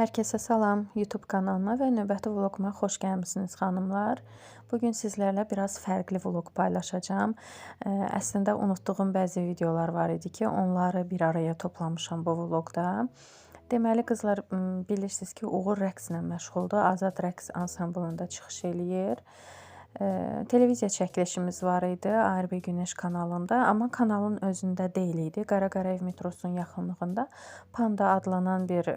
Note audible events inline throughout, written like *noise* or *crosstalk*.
Hər kəsə salam, YouTube kanalıma və növbəti vloquma xoş gəlmisiniz xanımlar. Bugün sizlərlə biraz fərqli vloq paylaşacağam. Əslində unutduğum bəzi videolar var idi ki, onları bir araya toplamışam bu vloqda. Deməli qızlar bilirsiniz ki, Uğur rəqslə məşğuldur. Azad rəqs ansamblında çıxış eləyir. Televiziya çəkilişimiz var idi ARB Günəş kanalında, amma kanalın özündə deyil idi. Qara Qarayev metrosunun yaxınlığında Panda adlanan bir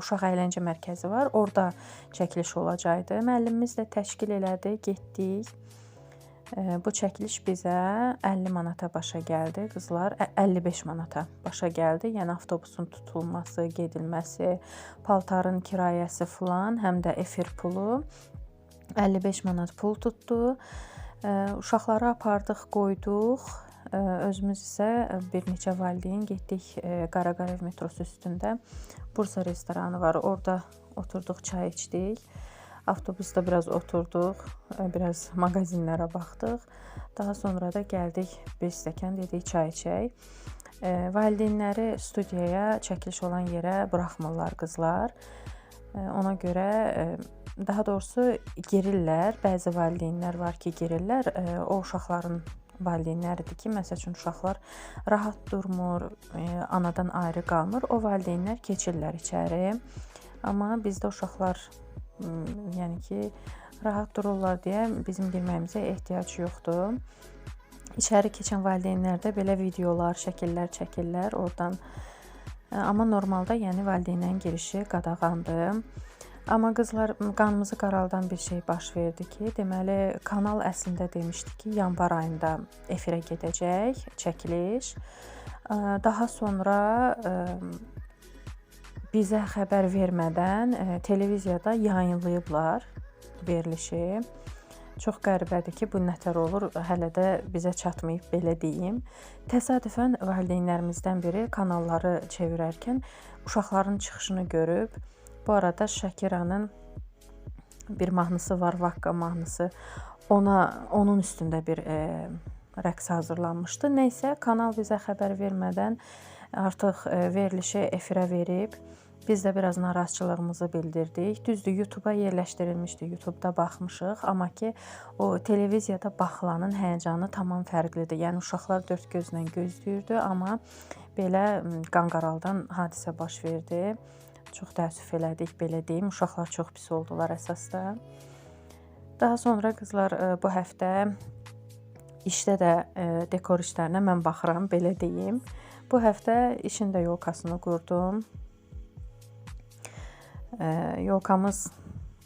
uşaq əyləncə mərkəzi var. Orda çəkiliş olacaqdı. Müəllimimiz də təşkil elədi, getdik. Bu çəkiliş bizə 50 manata başa gəldi. Qızlar 55 manata başa gəldi. Yəni avtobusun tutulması, gedilməsi, paltarın kirayəsi filan, həm də efir pulu 55 manat pul tutdu. Uşaqları apardıq, qoyduq. Özümüz isə bir neçə valideyn getdik Qaraqarev metrosu üstündə Bursa restoranı var. Orada oturduq, çay içdik. Avtobusda biraz oturduq, biraz *laughs* mağazinlərə baxdıq. Daha sonra da gəldik, bir stəkan dedik çay içək. Valideynləri studiyaya, çəkiliş olan yerə buraxmırlar qızlar. Ona görə daha doğrusu girirlər. Bəzi valideynlər var ki, girirlər. O uşaqların valideynləridir ki, məsəl üçün uşaqlar rahat durmur, e, anadan ayrı qalmır. O valideynlər keçirlər içəri. Amma bizdə uşaqlar yəni ki, rahat dururlar deyə bizim girməyimizə ehtiyac yoxdur. İçəri keçən valideynlər də belə videolar, şəkillər çəkirlər oradan. Amma normalda yəni valideynlərin girişi qadağandır. Amma qızlar qanımızı qaraldan bir şey baş verdi ki, deməli kanal əslində demişdi ki, yanvar ayında efirə gedəcək çəkiliş. Daha sonra bizə xəbər vermədən televiziyada yayınlayıblar verilişi. Çox qəribədir ki, bu nətər olur, hələ də bizə çatmayıb belə deyim. Təsadüfən valideynlərimizdən biri kanalları çevirərkən uşaqların çıxışını görüb bu arada Şakiranın bir mahnısı var, Vakka mahnısı. Ona onun üstündə bir e, rəqs hazırlanmışdı. Nəysə, kanal bizə xəbər vermədən artıq e, verilişi efirə verib. Biz də biraz narazıçılığımızı bildirdik. Düzdür, YouTube-a yerləşdirilmişdi. YouTube-da baxmışıq, amma ki o televiziyada baxılanın həyəcanı tamam fərqlidir. Yəni uşaqlar dörd gözlə gözləyirdi, amma belə qanqaraldan hadisə baş verdi. Çox təəssüf elədik, belə deyim. Uşaqlar çox pis oldular əsasda. Daha sonra qızlar e, bu həftə işdə də e, dekor işlərinə mən baxıram, belə deyim. Bu həftə işin də yolkasını qurdum. E, yolkamız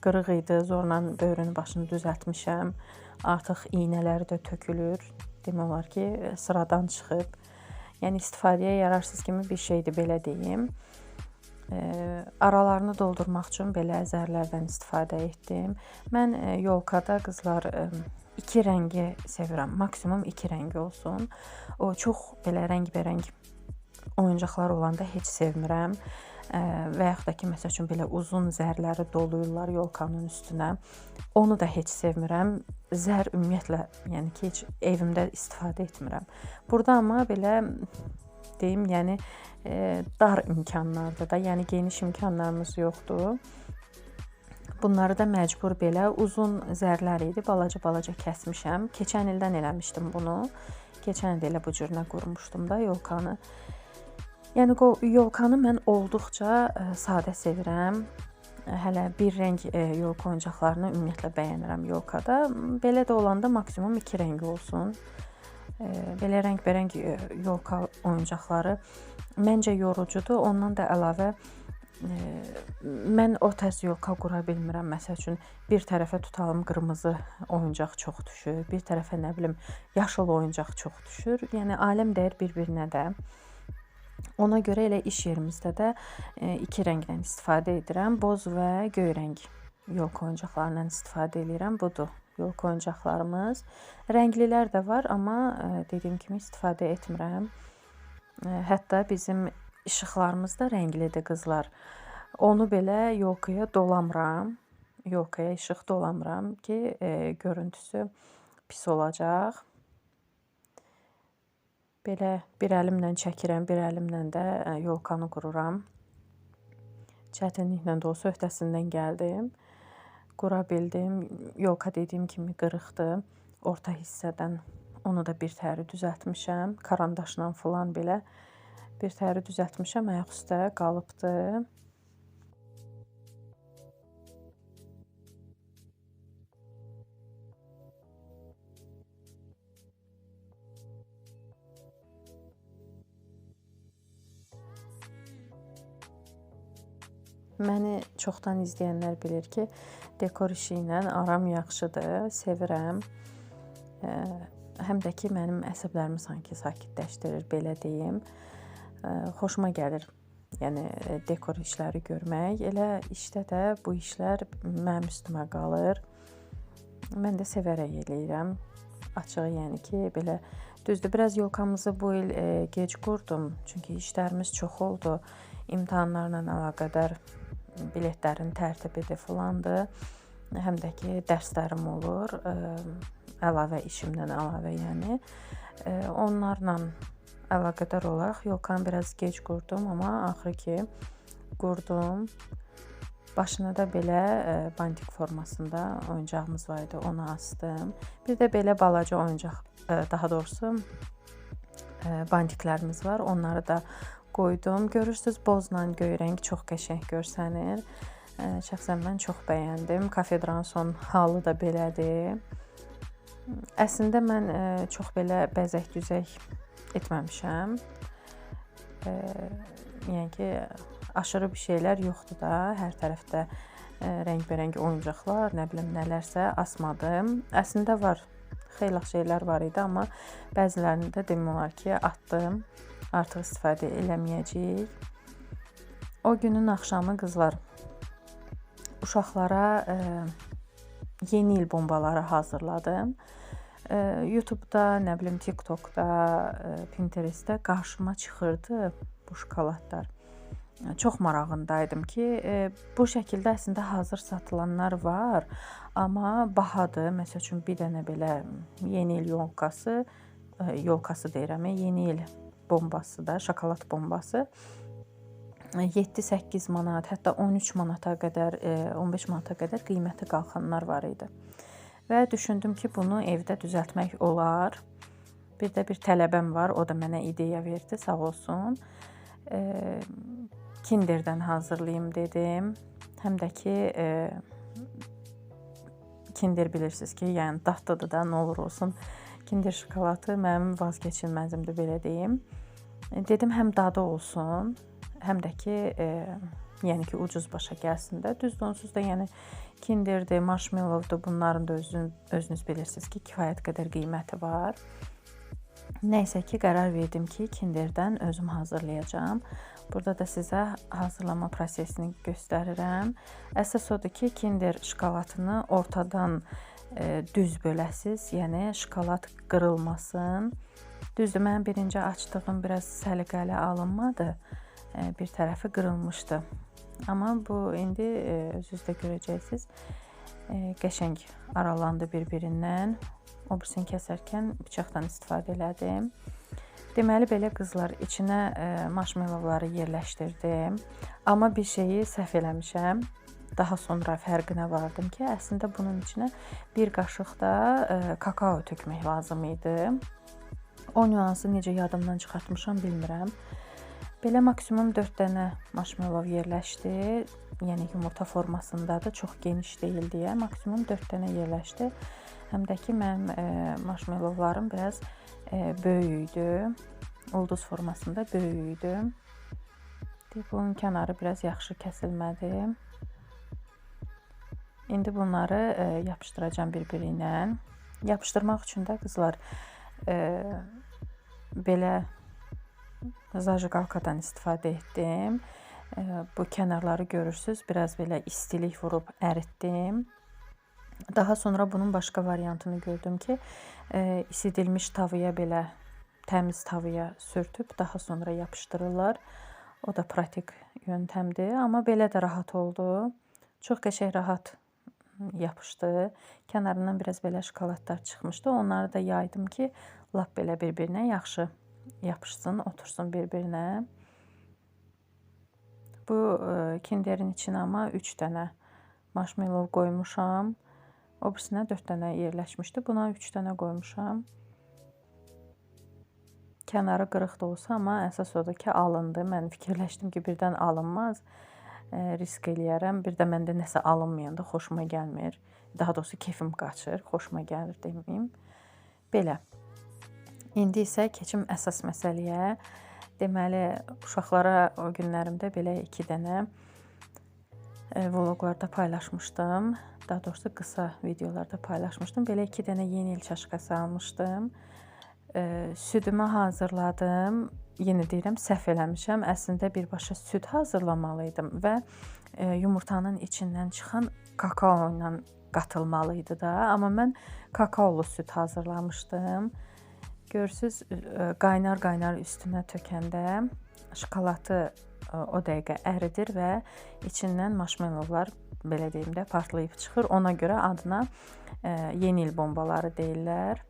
qırıq idi. Zorla böyrünün başını düzəltmişəm. Artıq iynələri də tökülür. Demək olar ki, sıradan çıxıb. Yəni istifadəyə yararsız kimi bir şeydir, belə deyim aralarını doldurmaq üçün belə zərlərdən istifadə etdim. Mən yolkada qızlar iki rəngi sevirəm. Maksimum iki rəngi olsun. O çox belə rəngbərəng oyuncaqlar olanda heç sevmirəm. Və yaxud da ki, məsəl üçün belə uzun zərləri doluyurlar yolkanın üstünə. Onu da heç sevmirəm. Zər ümumiyyətlə, yəni ki, heç evimdə istifadə etmirəm. Burada amma belə deyim, yəni dar imkanlarda da, yəni geniş imkanlarımız yoxdur. Bunları da məcbur belə uzun zərlər idi, balaca-balaca kəsmişəm. Keçən ildən eləmişdim bunu. Keçən il elə bu cürünə qurmuşdum da yolkanı. Yəni yolkanı mən olduqca sadə sevirəm. Hələ bir rəng yolka oyuncaqlarını ümumiyyətlə bəyənirəm yolkada. Belə də olanda maksimum 2 rəng olsun. Belə rəngbərəng yolka oyuncaqları məncə yorucudur. Ondan da əlavə mən o tərs yolka qura bilmirəm. Məsəl üçün bir tərəfə tutalım qırmızı oyuncaq çox düşür, bir tərəfə nə bilim yaşıl oyuncaq çox düşür. Yəni aləm dəyər bir-birinə də. Ona görə elə iş yerimizdə də iki rəngdən istifadə edirəm. Boz və göy rəng yolka oyuncaqlarından istifadə edirəm. Budur yolka oyuncaqlarımız. Rənglilər də var, amma dediyim kimi istifadə etmirəm. Hətta bizim işıqlarımız da rənglidir qızlar. Onu belə yolkaya dolamıram. Yolkaya işıq dolamıram ki, e, görüntüsü pis olacaq. Belə bir əlimlə çəkirəm, bir əlimlə də yolkanı qururam. çətinliklə də olsa öhdəsindən gəldim. Qura bildim. Yolka dediyim kimi qırıqdır. Orta hissədən onu da bir təri düzəltmişəm. Karandaşla falan belə bir təri düzəltmişəm. Ayaq üstə qalıbdı. Məni çoxdan izləyənlər bilir ki, dekor işi ilə aram yaxşıdır, sevirəm. Həm də ki, mənim əsəblərimi sanki sakitləşdirir, belə deyim. Xoşuma gəlir. Yəni dekor işləri görmək. Elə işdə də bu işlər mənim üstümə qalır. Mən də sevərək eləyirəm. Açığı yəni ki, belə düzdür, biraz yolkamızı bu il gec qurdum. Çünki işlərimiz çox oldu. İmtahanlarla əlaqədar biletlərin tərtibidir filandır. Həm də ki, dərslərim olur, əlavə işimdən əlavə, yəni. Onlarla əlaqədar olaraq yolkanı biraz gec qurdum, amma axırı ki qurdum. Başına da belə bantik formasında oyuncağımız var idi, onu asdım. Bir də belə balaca oyuncaq, daha doğrusu bantiklərimiz var. Onları da qoydum. Görürsüz, bozla göy rəng çox qəşəng görsənir. Şəxsən mən çox bəyəndim. Kafedranın son halı da belədir. Əslində mən çox belə bəzək-düzək etməmişəm. Yəni ki, aşırı bir şeylər yoxdur da. Hər tərəfdə rəngbərəng oyuncaqlar, nə bilim nələrsə asmadım. Əslində var. Xeyli şeylər var idi, amma bəzilərini də demək olar ki, atdım artıq istifadə eləməyəcəyik. O günün axşamı qızlar uşaqlara e, yeni il bombaları hazırladım. E, YouTube-da, nə bilim TikTok-da, e, Pinterest-də qarşıma çıxırdı bu şokoladlar. Çox marağındaydım ki, ə, bu şəkildə əslində hazır satılanlar var, amma bahadır. Məsəl üçün bir dənə belə yeni il yolkası, ə, yolkası deyirəm, yeni il bombası da, şokolad bombası 7-8 manat, hətta 13 manata qədər, 15 e, manata qədər qiyməti qalxanlar var idi. Və düşündüm ki, bunu evdə düzəltmək olar. Bir də bir tələbəm var, o da mənə ideya verdi, sağ olsun. E, Kinderdən hazırlayım dedim. Həm də ki, e, Kinder bilirsiniz ki, yəni dadlıdır da, nə olur olsun. Kinder şokoladı mənim vazkeçilməzimdir belə deyim. E, dedim həm dadı olsun, həm də ki, e, yəni ki, ucuz başa gəlsin də. Düzdür, onsuz da yəni Kinderdir, marshmallowdur, bunların da özün, özünüz bilirsiniz ki, kifayət qədər qiyməti var. Nəysə ki, qərar verdim ki, Kinderdən özüm hazırlayacağam. Burada da sizə hazırlama prosesini göstərirəm. Əsas odur ki, Kinder şokoladını ortadan e, düz böləsiz, yəni şokolad qırılmasın. Düzdür, mən birinci açdığım biraz səliqəli alınmadı. Bir tərəfi qırılmışdı. Amma bu indi özünüz də görəcəksiniz. Qəşəng aralandı bir-birindən. O birisini kəsərkən bıçaqdan istifadə elədim. Deməli belə qızlar, içinə marshmallowları yerləşdirdim. Amma bir şeyi səhv eləmişəm daha sonra fərqinə vardım ki, əslində bunun içinə bir qaşıq da ə, e, kakao tökmək lazım idi. O nüansı necə yadımdan çıxartmışam bilmirəm. Belə maksimum 4 dənə marshmallow yerləşdi. Yəni yumurta formasındadır, çox geniş deyil deyə maksimum 4 dənə yerləşdi. Həm də ki mənim e, marshmallowlarım biraz e, böyük idi. Ulduz formasında böyük idi. Bunun kənarı biraz yaxşı kəsilmədi. İndi bunları e, yapışdıracağam bir-biri ilə. Yapışdırmaq üçün də qızlar e, belə zajiqalkadan istifadə etdim. E, bu kənarları görürsüz, biraz belə istilik vurub əritdim. Daha sonra bunun başqa variantını gördüm ki, e, isidilmiş tavaya belə təmiz tavaya sürtüb daha sonra yapışdırırlar. O da pratik yöntəmdir, amma belə də rahat oldu. Çox qəşəng rahat yapışdı. Kənarından biraz belə şokoladlar çıxmışdı. Onları da yaydım ki, lap belə bir-birinə yaxşı yapışsın, otursun bir-birinə. Bu e, kinderin içinə amma 3 dənə marshmallow qoymuşam. O birisinə 4 dənə yerləşmişdi. Buna 3 dənə qoymuşam. Kənarı qırıq da olsa, amma əsas odur ki, alındı. Mən fikirləşdim ki, birdən alınmaz. E, risk eləyərəm. Bir də məndə nəsə alınmayanda xoşuma gəlmir. Daha doğrusu kefim qaçır, xoşuma gəlir deməyim. Belə. İndi isə keçim əsas məsələyə. Deməli, uşaqlara o günlərimdə belə 2 dənə vloqlarda paylaşmışdım. Daha doğrusu qısa videolarda paylaşmışdım. Belə 2 dənə yeni il çaşkası almışdım. E, südümü hazırladım. Yenə deyirəm, səhv eləmişəm. Əslində birbaşa süd hazırlamalı idim və e, yumurtanın içindən çıxan kakao ilə qatılmalı idi da. Amma mən kakaolu süd hazırlamışdım. Görürsüz, qaynar-qaynar üstünə tökəndə şokoladı o dəqiqə əridir və içindən marshmallowlar belə deyim də partlayıb çıxır. Ona görə adına yeni il bombaları deyirlər.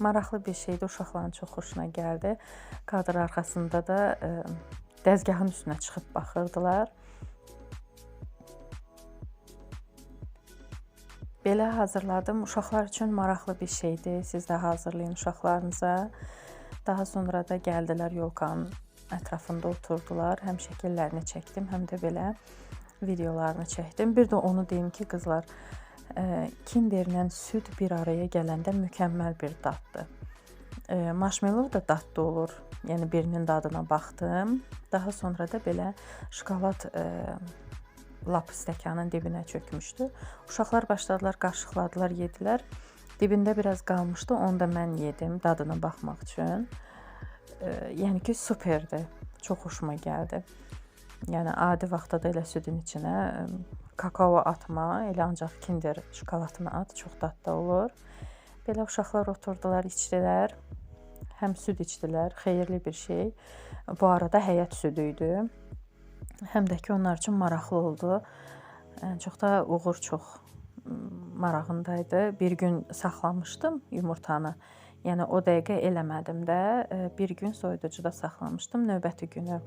Maraqlı bir şeydir, uşaqların çox xoşuna gəldi. Kadr arxasında da dəzgahın üstünə çıxıb baxırdılar. Belə hazırladım. Uşaqlar üçün maraqlı bir şeydir. Siz də hazırlayın uşaqlarınıza. Daha sonra da gəldilər yolkanın ətrafında oturdular. Həm şəkillərini çəkdim, həm də belə videolarını çəkdim. Bir də onu deyim ki, qızlar, kinderlə süd bir araya gələndə mükəmməl bir daddır. Marshmallow da dadlı olur. Yəni birinin dadına baxdım. Daha sonra da belə şokolad lap stəkanın dibinə çökmüşdü. Uşaqlar başladılar, qaşıqladılar, yedilər. Dibində biraz qalmışdı, onu da mən yedim dadına baxmaq üçün. E, yəni ki, superdir. Çox xoşuma gəldi. Yəni adi vaxtda da elə südün içinə kakao atma, elə ancaq Kinder şokoladını at, çox dadlı olur. Belə uşaqlar oturdular, içdilər. Həm süd içdilər, xeyirli bir şey. Bu arada həyət südü idi. Həm də ki, onlar üçün maraqlı oldu. Çox da Uğur çox marağında idi. Bir gün saxlamışdım yumurtanı. Yəni o dəqiqə eləmədim də. Bir gün soyuducuda saxlamışdım. Növbəti günü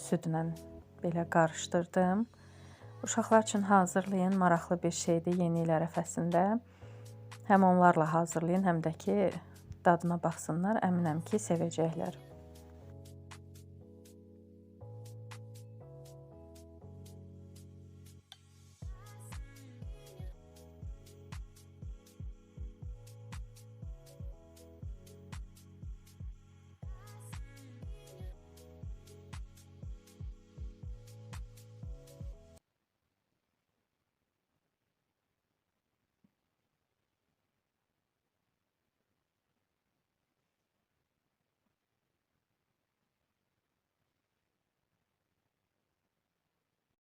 südlə belə qarışdırdım. Uşaqlar üçün hazırlayın, maraqlı bir şeydir yeni il ərəfəsində. Həm onlarla hazırlayın, həm də ki dadına baxsınlar. Əminəm ki, sevəcəklər.